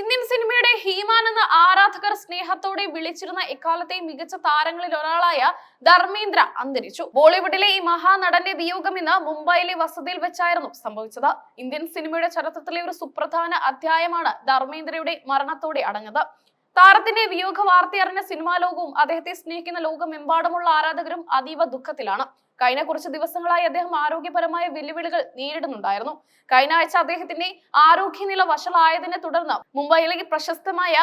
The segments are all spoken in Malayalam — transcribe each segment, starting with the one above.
ഇന്ത്യൻ സിനിമയുടെ ഹീമാൻ എന്ന ആരാധകർ സ്നേഹത്തോടെ വിളിച്ചിരുന്ന എക്കാലത്തെ മികച്ച താരങ്ങളിൽ ഒരാളായ ധർമ്മേന്ദ്ര അന്തരിച്ചു. ബോളിവുഡിലെ ഈ മഹാനടന്റെ വിയോഗം ഇന്ന് മുംബൈയിലെ വസതിയിൽ വെച്ചായിരുന്നു സംഭവിച്ചത്. ഇന്ത്യൻ സിനിമയുടെ ചരിത്രത്തിലെ ഒരു സുപ്രധാന അധ്യായമാണ് ധർമ്മേന്ദ്രയുടെ മരണത്തോടെ അടങ്ങുന്നത് താരത്തിന്റെ വിയോഗ വാർത്തയറിഞ്ഞ സിനിമാ ലോകവും അദ്ദേഹത്തെ സ്നേഹിക്കുന്ന ലോകമെമ്പാടുമുള്ള ആരാധകരും അതീവ ദുഃഖത്തിലാണ്. കഴിഞ്ഞ കുറച്ച് ദിവസങ്ങളായി അദ്ദേഹം ആരോഗ്യപരമായ വെല്ലുവിളികൾ നേരിടുന്നുണ്ടായിരുന്നു. കഴിഞ്ഞ ആഴ്ച അദ്ദേഹത്തിന്റെ ആരോഗ്യനില വഷളായതിനെ തുടർന്ന് മുംബൈയിലെ പ്രശസ്തമായ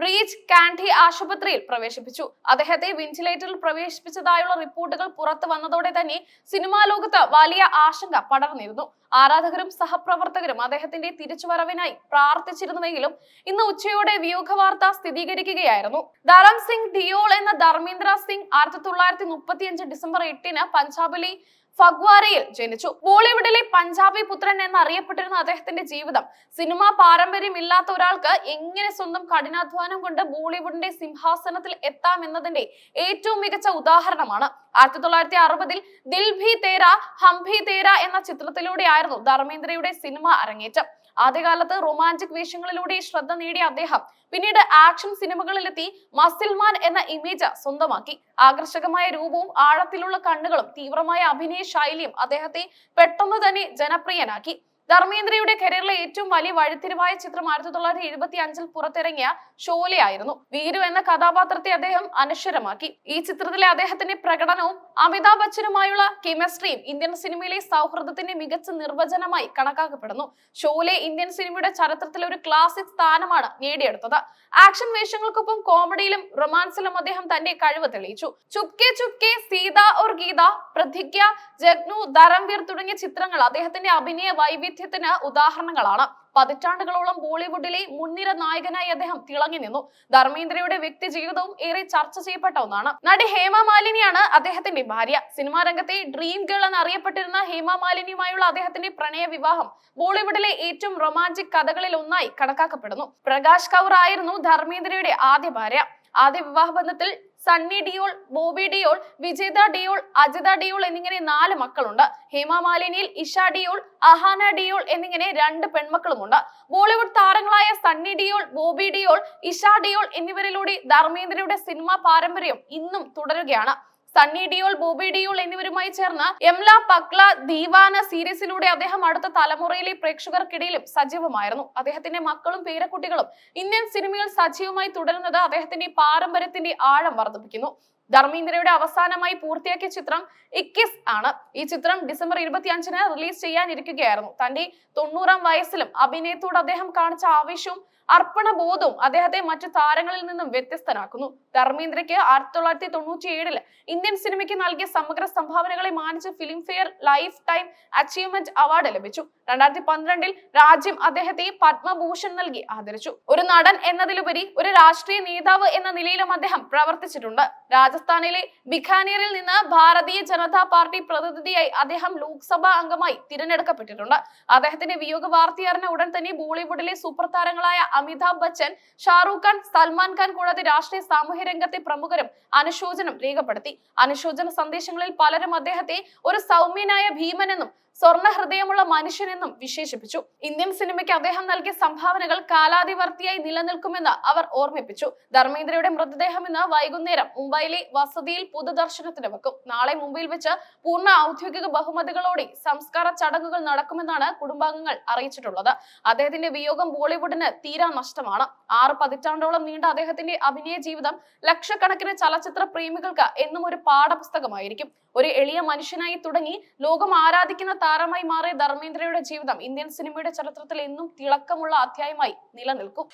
ബ്രീച്ച് കാൻഡി ആശുപത്രിയിൽ പ്രവേശിപ്പിച്ചു. അദ്ദേഹത്തെ വെന്റിലേറ്ററിൽ പ്രവേശിപ്പിച്ചതായുള്ള റിപ്പോർട്ടുകൾ പുറത്തു വന്നതോടെ തന്നെ സിനിമാ ലോകത്ത് വലിയ ആശങ്ക പടർന്നിരുന്നു. ആരാധകരും സഹപ്രവർത്തകരും അദ്ദേഹത്തിന്റെ തിരിച്ചുവരവിനായി പ്രാർത്ഥിച്ചിരുന്നുവെങ്കിലും ഇന്ന് ഉച്ചയോടെ വ്യൂഹ വാർത്ത സ്ഥിരീകരിക്കുകയായിരുന്നു. ധരം സിംഗ് ഡിയോൾ എന്ന ധർമ്മേന്ദ്ര സിംഗ് ആയിരത്തി തൊള്ളായിരത്തി മുപ്പത്തിയഞ്ച് ഡിസംബർ എട്ടിന് പഞ്ചാബിലെ ഫഗ്വാരയിൽ ജനിച്ചു. ബോളിവുഡിലെ പഞ്ചാബി പുത്രൻ എന്നറിയപ്പെട്ടിരുന്ന അദ്ദേഹത്തിന്റെ ജീവിതം സിനിമാ പാരമ്പര്യം ഇല്ലാത്ത ഒരാൾക്ക് എങ്ങനെ സ്വന്തം കഠിനാധ്വാനം കൊണ്ട് ബോളിവുഡിന്റെ സിംഹാസനത്തിൽ എത്താം എന്നതിന്റെ ഏറ്റവും മികച്ച ഉദാഹരണമാണ്. ആയിരത്തി തൊള്ളായിരത്തി അറുപതിൽ ദിൽ ഭി തേര ഹം ഭി തേര എന്ന ചിത്രത്തിലൂടെയായിരുന്നു ധർമ്മേന്ദ്രയുടെ സിനിമ അരങ്ങേറ്റം. ആദ്യകാലത്ത് റൊമാന്റിക് വേഷങ്ങളിലൂടെ ശ്രദ്ധ നേടിയ അദ്ദേഹം പിന്നീട് ആക്ഷൻ സിനിമകളിലെത്തി മസിൽമാൻ എന്ന ഇമേജ് സ്വന്തമാക്കി. ആകർഷകമായ രൂപവും ആഴത്തിലുള്ള കണ്ണുകളും തീവ്രമായ അഭിനയ ശൈലിയും അദ്ദേഹത്തെ പെട്ടെന്ന് തന്നെ ജനപ്രിയനാക്കി. ധർമ്മേന്ദ്രയുടെ കരിയറിലെ ഏറ്റവും വലിയ വഴിത്തിരിവായ ചിത്രം ആയിരത്തി തൊള്ളായിരത്തി എഴുപത്തി അഞ്ചിൽ പുറത്തിറങ്ങിയ ഷോലയായിരുന്നു. വീരു എന്ന കഥാപാത്രത്തെ അദ്ദേഹം അനശ്വരമാക്കി. ഈ ചിത്രത്തിലെ അദ്ദേഹത്തിന്റെ പ്രകടനവും അമിതാഭ് ബച്ചനുമായുള്ള കെമിസ്ട്രിയും ഇന്ത്യൻ സിനിമയിലെ സൗഹൃദത്തിന്റെ മികച്ച നിർവചനമായി കണക്കാക്കപ്പെടുന്നു. ഷോലെ ഇന്ത്യൻ സിനിമയുടെ ചരിത്രത്തിൽ ഒരു ക്ലാസിക് സ്ഥാനമാണ് നേടിയെടുത്തത്. ആക്ഷൻ വേഷങ്ങൾക്കൊപ്പം കോമഡിയിലും റൊമാൻസിലും അദ്ദേഹം തന്റെ കഴിവ് തെളിയിച്ചു. ചുപ്കെ ചുപ്കെ സീത ഓർ ഗീത പ്രതിജ്ഞ ജഗ്നു ധരംവീർ തുടങ്ങിയ ചിത്രങ്ങൾ അദ്ദേഹത്തിന്റെ അഭിനയ വൈവിധ്യത്തിന് ഉദാഹരണങ്ങളാണ്. പതിറ്റാണ്ടുകളോളം ബോളിവുഡിലെ മുൻനിര നായകനായി അദ്ദേഹം തിളങ്ങി നിന്നു. ധർമ്മേന്ദ്രയുടെ വ്യക്തി ജീവിതവും ഏറെ ചർച്ച ചെയ്യപ്പെട്ട ഒന്നാണ്. നടി ഹേമ മാലിനിയാണ് അദ്ദേഹത്തിന്റെ ഭാര്യ. സിനിമാ രംഗത്തെ ഡ്രീം ഗേൾ എന്നറിയപ്പെട്ടിരുന്ന ഹേമ മാലിനിയുമായുള്ള അദ്ദേഹത്തിന്റെ പ്രണയ വിവാഹം ബോളിവുഡിലെ ഏറ്റവും റൊമാന്റിക് കഥകളിൽ ഒന്നായി കണക്കാക്കപ്പെടുന്നു. പ്രകാശ് കൗർ ആയിരുന്നു ധർമ്മേന്ദ്രയുടെ ആദ്യ ഭാര്യ. ആദ്യ വിവാഹ ബന്ധത്തിൽ സണ്ണി ഡിയോൾ ബോബി ഡിയോൾ വിജേത ഡിയോൾ അജിത ഡിയോൾ എന്നിങ്ങനെ നാല് മക്കളുണ്ട്. ഹേമ മാലിനിയിൽ ഇഷ ഡിയോൾ അഹാന ഡിയോൾ എന്നിങ്ങനെ രണ്ട് പെൺമക്കളുമുണ്ട്. ബോളിവുഡ് താരങ്ങളായ സണ്ണി ഡിയോൾ ബോബി ഡിയോൾ ഇഷ ഡിയോൾ എന്നിവരിലൂടെ ധർമ്മേന്ദ്രയുടെ സിനിമാ പാരമ്പര്യം ഇന്നും തുടരുകയാണ്. സണ്ണി ഡിയോൾ ബോബി ഡിയോൾ എന്നിവരുമായി ചേർന്ന് എംല പക്ല ദീവാന സീരീസിലൂടെ അദ്ദേഹം അടുത്ത തലമുറയിലെ പ്രേക്ഷകർക്കിടയിലും സജീവമായിരുന്നു. അദ്ദേഹത്തിന്റെ മക്കളും പേരക്കുട്ടികളും ഇന്ത്യൻ സിനിമയിൽ സജീവമായി തുടരുന്നത് അദ്ദേഹത്തിന്റെ പാരമ്പര്യത്തിന്റെ ആഴം വർദ്ധിപ്പിക്കുന്നു. ധർമ്മേന്ദ്രയുടെ അവസാനമായി പൂർത്തിയാക്കിയ ചിത്രം ഇക്കിസ് ആണ്. ഈ ചിത്രം ഡിസംബർ ഇരുപത്തി അഞ്ചിന് റിലീസ് ചെയ്യാനിരിക്കുകയായിരുന്നു. തന്റെ തൊണ്ണൂറാം വയസ്സിലും അഭിനയത്തോട് അദ്ദേഹം കാണിച്ച ആവേശവും അർപ്പണബോധവും അദ്ദേഹത്തെ മറ്റു താരങ്ങളിൽ നിന്നും വ്യത്യസ്തനാക്കുന്നു. ധർമ്മേന്ദ്രയ്ക്ക് ആയിരത്തി തൊള്ളായിരത്തി തൊണ്ണൂറ്റി ഏഴിൽ ഇന്ത്യൻ സിനിമയ്ക്ക് നൽകിയ സമഗ്ര സംഭാവനകളെ മാനിച്ച് Filmfare lifetime achievement award ലഭിച്ചു. രണ്ടായിരത്തി പന്ത്രണ്ടിൽ രാജ്യം അദ്ദേഹത്തെ പത്മഭൂഷൺ നൽകി ആദരിച്ചു. ഒരു നടൻ എന്നതിലുപരി ഒരു രാഷ്ട്രീയ നേതാവ് എന്ന നിലയിലും അദ്ദേഹം പ്രവർത്തിച്ചിട്ടുണ്ട്. രാജസ്ഥാനിലെ ബിഖാനീറിൽ നിന്ന് ഭാരതീയ ജനതാ പാർട്ടി പ്രതിനിധിയായി അദ്ദേഹം ലോക്സഭാ അംഗമായി തിരഞ്ഞെടുക്കപ്പെട്ടിട്ടുണ്ട്. അദ്ദേഹത്തിന്റെ വിയോഗ വാർത്തയറിഞ്ഞ ഉടൻ തന്നെ ബോളിവുഡിലെ സൂപ്പർ താരങ്ങളായ അമിതാഭ് ബച്ചൻ ഷാറൂഖ് ഖാൻ സൽമാൻ ഖാൻ കൂടാതെ രാഷ്ട്രീയ സാമൂഹ്യ രംഗത്തെ പ്രമുഖരും അനുശോചനം രേഖപ്പെടുത്തി. അനുശോചന സന്ദേശങ്ങളിൽ പലരും അദ്ദേഹത്തെ ഒരു സൗമ്യനായ ഭീമനെന്നും സ്വർണ ഹൃദയമുള്ള മനുഷ്യനെന്നും വിശേഷിപ്പിച്ചു. ഇന്ത്യൻ സിനിമയ്ക്ക് അദ്ദേഹം നൽകിയ സംഭാവനകൾ കാലാതിവർത്തിയായി നിലനിൽക്കുമെന്ന് അവർ ഓർമ്മിപ്പിച്ചു. ധർമ്മേന്ദ്രയുടെ മൃതദേഹം ഇന്ന് വൈകുന്നേരം മുംബൈയിലെ വസതിയിൽ പൊതുദർശനത്തിന് വെക്കും. നാളെ മുംബൈയിൽ വെച്ച് പൂർണ ഔദ്യോഗിക ബഹുമതികളോടെ സംസ്കാര ചടങ്ങുകൾ നടക്കുമെന്നാണ് കുടുംബാംഗങ്ങൾ അറിയിച്ചിട്ടുള്ളത്. അദ്ദേഹത്തിന്റെ വിയോഗം ബോളിവുഡിന് തീരാ നഷ്ടമാണ്. ആറ് പതിറ്റാണ്ടോളം നീണ്ട അദ്ദേഹത്തിന്റെ അഭിനയ ജീവിതം ലക്ഷക്കണക്കിന് ചലച്ചിത്ര പ്രേമികൾക്ക് എന്നും ഒരു പാഠപുസ്തകമായിരിക്കും. ഒരു എളിയ മനുഷ്യനായി തുടങ്ങി ലോകം ആരാധിക്കുന്ന താരമായി മാറിയ ധർമ്മേന്ദ്രയുടെ ജീവിതം ഇന്ത്യൻ സിനിമയുടെ ചരിത്രത്തിൽ എന്നും തിളക്കമുള്ള അധ്യായമായി നിലനിൽക്കും.